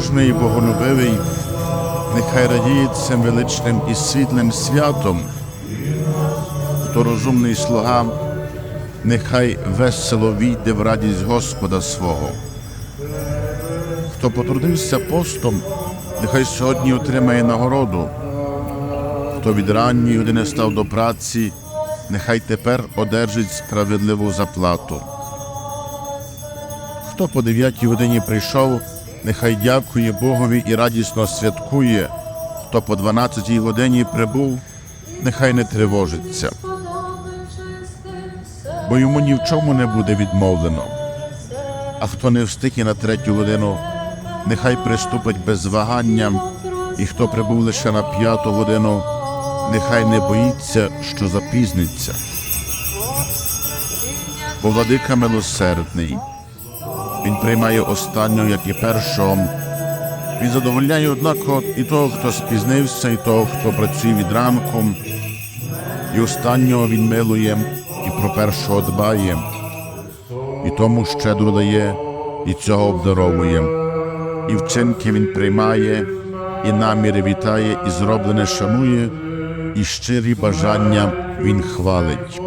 кожний боголюбивий нехай радіє цим величним і світлим святом. Хто розумний слуга, нехай весело війде в радість Господа свого. Хто потрудився постом, нехай сьогодні отримає нагороду. Хто від ранньої години став до праці, нехай тепер одержить справедливу заплату. Хто по дев'ятій годині прийшов, нехай дякує Богові і радісно святкує. Хто по дванадцятій годині прибув, нехай не тривожиться, бо йому ні в чому не буде відмовлено. А хто не встиг і на третю годину, нехай приступить без вагання, і хто прибув лише на п'яту годину, нехай не боїться, що запізниться. Бо владика милосердний. Він приймає останнього, як і першого. Він задовольняє однаково і того, хто спізнився, і того, хто працює від ранку. І останнього він милує, і про першого дбає, і тому щедро дає, і цього обдаровує. І вчинки він приймає, і наміри вітає, і зроблене шанує, і щирі бажання він хвалить.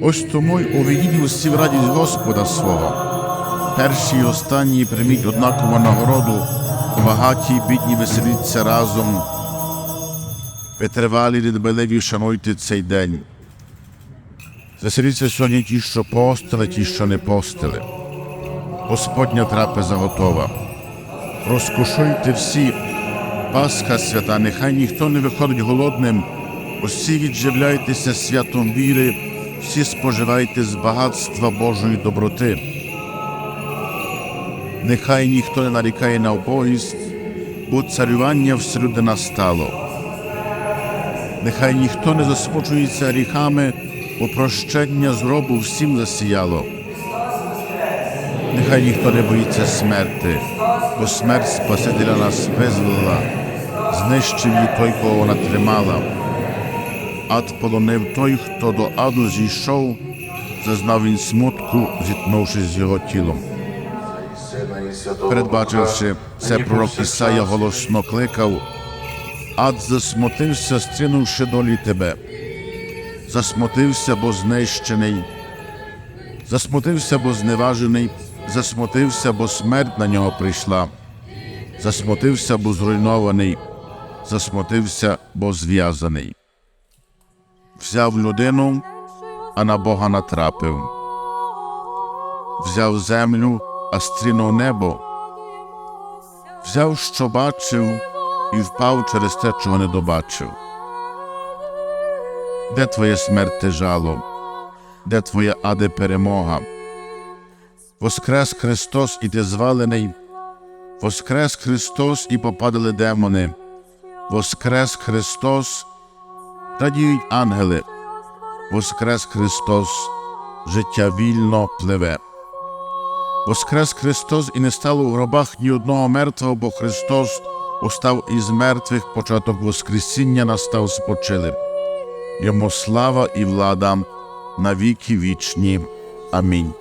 Ось тому й увійдіть усі в радість Господа свого. Перші й останні прийміть однакову нагороду, багаті й бідні веселіться разом. Витривалі й дбаливі шануйте цей день. Веселіться сьогодні ті, що постили, ті, що не постили. Господня трапеза готова. Розкушуйте всі, Пасха свята, нехай ніхто не виходить голодним, усі відживляйтеся святом віри, всі споживайте з багатства Божої доброти. Нехай ніхто не нарікає на обоїсть, бо царювання всюди настало. Нехай ніхто не засмучується гріхами, бо прощення зробу всім засіяло. Нехай ніхто не боїться смерти, бо смерть Спасителя нас визволила, знищив її той, кого вона тримала. Ад полонив той, хто до аду зійшов, зазнав він смутку, зіткнувшись з його тілом. Передбачивши це, пророк Ісая голосно кликав, ад засмутився, стрінувши долі тебе. Засмутився, бо знищений, засмутився, бо зневажений, засмутився, бо смерть на нього прийшла, засмутився, бо зруйнований, засмутився, бо зв'язаний. Взяв людину, а на Бога натрапив. Взяв землю, а стрінув небо. Взяв, що бачив, і впав через те, чого не добачив. Де твоє смерти жало? Де твоя аде перемога? Воскрес Христос, і ти звалений, Воскрес Христос, і попадали демони, Воскрес Христос, радіють ангели, Воскрес Христос, життя вільно пливе. Воскрес Христос і не стало у гробах ні одного мертвого, бо Христос устав із мертвих, початок Воскресіння настав спочилим. Йому слава і влада на віки вічні. Амінь.